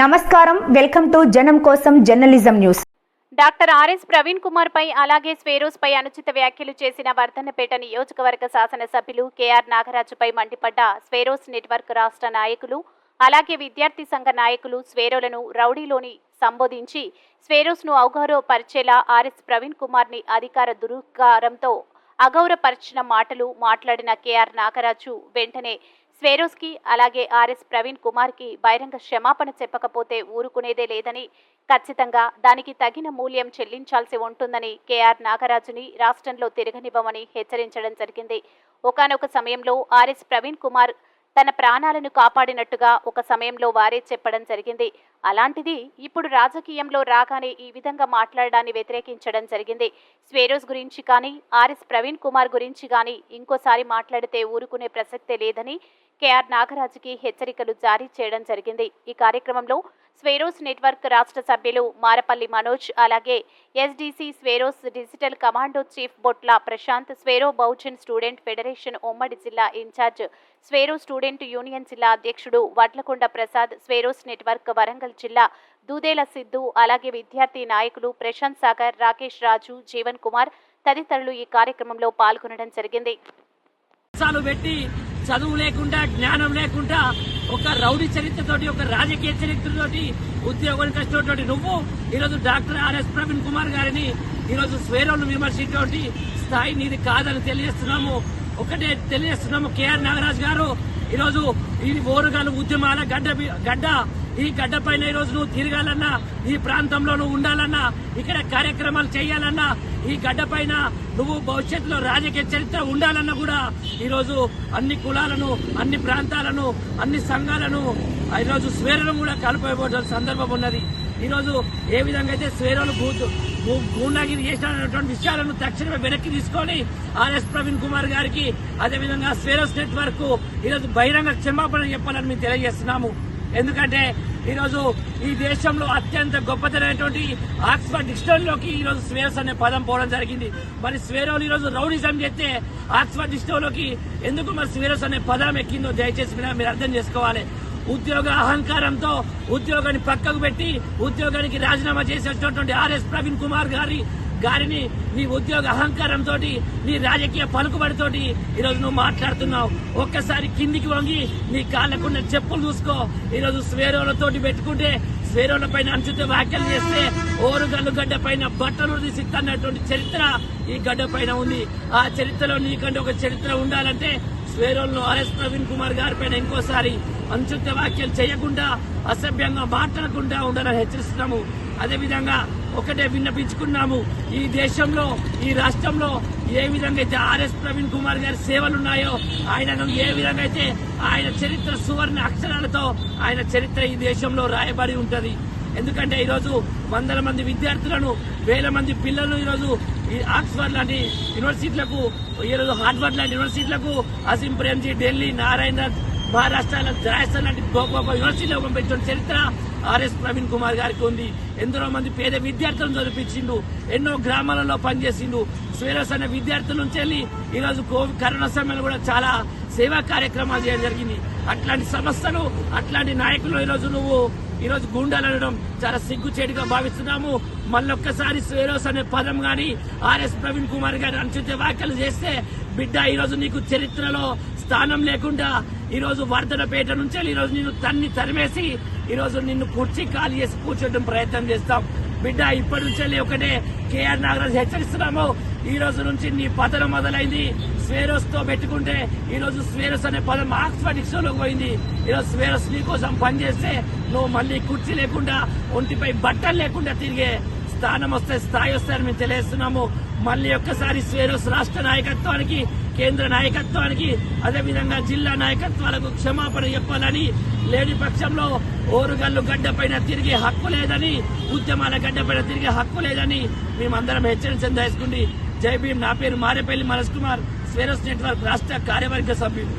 నమస్కారం. Welcome to Janam Kosam journalism news. Doctor RS Praveen Kumar పై అలాగే స్వేరోస్ పై అనుచిత వ్యాఖ్యలు చేసిన వర్ధన్నపేట నియోజకవర్గ శాసనసభ్యులు కేఆర్ నాగరాజుపై మండిపడ్డ స్వేరోస్ నెట్వర్క్ రాష్ట్ర నాయకులు అలాగే విద్యార్థి సంఘ నాయకులు స్వేరోలను రౌడీలోని సంబోధించి స్వేరోస్ను అవగౌరవపరిచేలా ఆర్ఎస్ ప్రవీణ్ కుమార్ని అధికార దురుకారంతో అగౌరపరిచిన మాటలు మాట్లాడిన కేఆర్ నాగరాజు వెంటనే స్వేరోస్కి అలాగే ఆర్ఎస్ ప్రవీణ్ కుమార్కి బహిరంగ క్షమాపణ చెప్పకపోతే ఊరుకునేదే లేదని ఖచ్చితంగా దానికి తగిన మూల్యం చెల్లించాల్సి ఉంటుందని కేఆర్ నాగరాజుని రాష్ట్రంలో తిరగనివ్వమని హెచ్చరించడం జరిగింది. ఒకానొక సమయంలో ఆర్ఎస్ ప్రవీణ్ కుమార్ తన ప్రాణాలను కాపాడినట్టుగా ఒక సమయంలో వారే చెప్పడం జరిగింది. అలాంటిది ఇప్పుడు రాజకీయంలో రాగానే ఈ విధంగా మాట్లాడడాన్ని వ్యతిరేకించడం జరిగింది. స్వేరోస్ గురించి కానీ ఆర్ఎస్ ప్రవీణ్ కుమార్ గురించి కానీ ఇంకోసారి మాట్లాడితే ఊరుకునే ప్రసక్తే లేదని కేఆర్ నాగరాజుకి హెచ్చరికలు జారీ చేయడం జరిగింది. ఈ కార్యక్రమంలో స్వేరోస్ నెట్వర్క్ రాష్ట్ర సభ్యులు మారపల్లి మనోజ్ అలాగే SDC Swaeroes digital commando chief Botla Prashanth Swaero బౌజన్ student federation ఉమ్మడి జిల్లా in charge Swaero student union జిల్లా అధ్యక్షుడు వడ్లకొండ ప్రసాద్ స్వేరోస్ నెట్వర్క్ వరంగల్ జిల్లా దూదేల సిద్ధు అలాగే విద్యార్థి నాయకులు ప్రశాంత్ సాగర్ రాకేష్ రాజు జీవన్ కుమార్ తదితరులు ఈ కార్యక్రమంలో పాల్గొనడం జరిగింది. పెట్టి చదువు లేకుండా జ్ఞానం లేకుండా ఒక రౌడీ చరిత్రతోటి ఒక రాజకీయ చరిత్రతోటి ఉద్యోగానికి వచ్చినటువంటి నువ్వు ఈరోజు డాక్టర్ ఆర్ఎస్ ప్రవీణ్ కుమార్ గారిని ఈరోజు స్వేరోలు విమర్శించేటువంటి స్థాయి నీది కాదని తెలియజేస్తున్నాము. ఒకటే తెలియజేస్తున్నాము కేఆర్ నాగరాజ్ గారు. ఈరోజు ఈ ఓరుగాలు ఉద్యమాల గడ్డ గడ్డ ఈ గడ్డ పైన ఈ రోజు నువ్వు తిరగాలన్నా ఈ ప్రాంతంలో నువ్వు ఉండాలన్నా ఇక్కడ కార్యక్రమాలు చేయాలన్నా ఈ గడ్డ పైన నువ్వు భవిష్యత్తులో రాజకీయ చరిత్ర ఉండాలన్నా కూడా ఈ రోజు అన్ని కులాలను అన్ని ప్రాంతాలను అన్ని సంఘాలను ఈరోజు స్వేరను కూడా కలిపోయబోతున్న సందర్భం ఉన్నది. ఈరోజు ఏ విధంగా అయితే స్వేరలు భూతు గూండాగిరి చేసినటువంటి విషయాలను తక్షణమే వెనక్కి తీసుకొని ఆర్ఎస్ ప్రవీణ్ కుమార్ గారికి అదేవిధంగా స్వేరస్ నెట్వర్క్ ఈరోజు బహిరంగ క్షమాపణ చెప్పాలని మేము తెలియజేస్తున్నాము. ఎందుకంటే ఈరోజు ఈ దేశంలో అత్యంత గొప్పతనమైనటువంటి ఆక్స్ఫర్డ్ డిక్షనరీలోకి ఈరోజు స్వేర్స్ అనే పదం పోవడం జరిగింది. మరి స్వేరోలు ఈరోజు రౌడిజం చేస్తే ఆక్స్ఫర్డ్ డిక్షనరీలోకి ఎందుకు మరి స్వేరస్ అనే పదం ఎక్కిందో దయచేసి మీరు అర్థం చేసుకోవాలి. ఉద్యోగ అహంకారంతో ఉద్యోగాన్ని పక్కకు పెట్టి ఉద్యోగానికి రాజీనామా చేసేటటువంటి ఆర్ఎస్ ప్రవీణ్ కుమార్ గారి గారిని నీ ఉద్యోగ అహంకారంతో నీ రాజకీయ పలుకుబడితోటి ఈరోజు నువ్వు మాట్లాడుతున్నావు. ఒక్కసారి కిందికి వంగి నీ కాళ్ళకున్న చెప్పులు చూసుకో. ఈరోజు స్వేరోలతోటి పెట్టుకుంటే స్వేరోల పైన అంచుతే వ్యాఖ్యలు చేస్తే ఓరుగల్లు గడ్డ పైన బట్టలు తీసి తన్నటువంటి చరిత్ర ఈ గడ్డ పైన ఉంది. ఆ చరిత్రలో నీకంటే ఒక చరిత్ర ఉండాలంటే స్వేరోల్లో ఆర్ఎస్ ప్రవీణ్ కుమార్ గారి పైన ఇంకోసారి అంచుత వ్యాఖ్యలు చేయకుండా అసభ్యంగా మాట్లాడకుండా ఉండాలని హెచ్చరిస్తున్నాము. అదేవిధంగా ఒకటే విన్నపించుకున్నాము ఈ దేశంలో ఈ రాష్ట్రంలో ఏ విధంగా అయితే ఆర్ఎస్ ప్రవీణ్ కుమార్ గారి సేవలు ఉన్నాయో ఆయనను ఏ విధంగా అయితే ఆయన చరిత్ర సువర్ణ అక్షరాలతో ఆయన చరిత్ర ఈ దేశంలో రాయబడి ఉంటుంది. ఎందుకంటే ఈరోజు వందల మంది విద్యార్థులను వేల మంది పిల్లలు ఈరోజు ఈ ఆక్స్ఫర్డ్ లాంటి యూనివర్సిటీలకు ఈరోజు హార్వర్డ్ లాంటి యూనివర్సిటీలకు అసిం ప్రేమ్జీ ఢిల్లీ నారాయణ మహారాష్ట్ర రాజస్థాన్ లాంటి గొప్ప గొప్ప యూనివర్సిటీలో పంపించిన చరిత్ర ఆర్ఎస్ ప్రవీణ్ కుమార్ గారికి ఉంది. ఎందరో మంది పేద విద్యార్థులను చదివించిండు. ఎన్నో గ్రామాలలో పనిచేసిండు. స్వేరస్ అనే విద్యార్థుల నుంచి వెళ్ళి ఈరోజు కోవిడ్ కరోనా సమయంలో కూడా చాలా సేవా కార్యక్రమాలు చేయడం జరిగింది. అట్లాంటి సంస్థలు అట్లాంటి నాయకులు ఈరోజు నువ్వు ఈరోజు గూండాలు అనడం చాలా సిగ్గుచేటుగా భావిస్తున్నాము. మళ్ళొక్కసారి స్వేరోస్ అనే పదం కానీ ఆర్ఎస్ ప్రవీణ్ కుమార్ గారి అనుచిత వ్యాఖ్యలు చేస్తే బిడ్డ ఈరోజు నీకు చరిత్రలో స్థానం లేకుండా ఈరోజు వర్ధనపేట నుంచి ఈరోజు నిన్ను తన్ని తరిమేసి ఈరోజు నిన్ను కుర్చీ ఖాళీ చేసి కూర్చోవడం ప్రయత్నం చేస్తాం. బిడ్డ ఇప్పటి నుంచి ఒకటే. కేఆర్ నాగరాజ్ హెచ్చరిస్తున్నాము. ఈ రోజు నుంచి నీ పతనం మొదలైంది. స్వేరోస్తో పెట్టుకుంటే ఈ రోజు స్వేరోస్ అనే పదం ఆక్స్ఫర్డ్ డిక్షనరీలోకి పోయింది. ఈరోజు స్వేరస్ స్వేరోస్ నీ కోసం పనిచేస్తే నువ్వు మళ్ళీ కుర్చీ లేకుండా ఒంటిపై బట్టలు లేకుండా తిరిగే స్థానం వస్తే స్థాయి వస్తాయని మేము తెలియజేస్తున్నాము. మళ్ళీ ఒక్కసారి స్వేరోస్ రాష్ట్ర నాయకత్వానికి కేంద్ర నాయకత్వానికి అదేవిధంగా జిల్లా నాయకత్వాలకు క్షమాపణ చెప్పాలని లేని పక్షంలో ఓరుగల్లు గడ్డపైన తిరిగే హక్కు లేదని ఉద్యమాల గడ్డపైన తిరిగే హక్కు లేదని మేమందరం హెచ్చరించడం దయచుకుండి జై భీమ్. నా పేరు మారేపల్లి మనస్ కుమార్ స్వేరోస్ నెట్వర్క్ రాష్ట్ర కార్యవర్గ సభ్యులు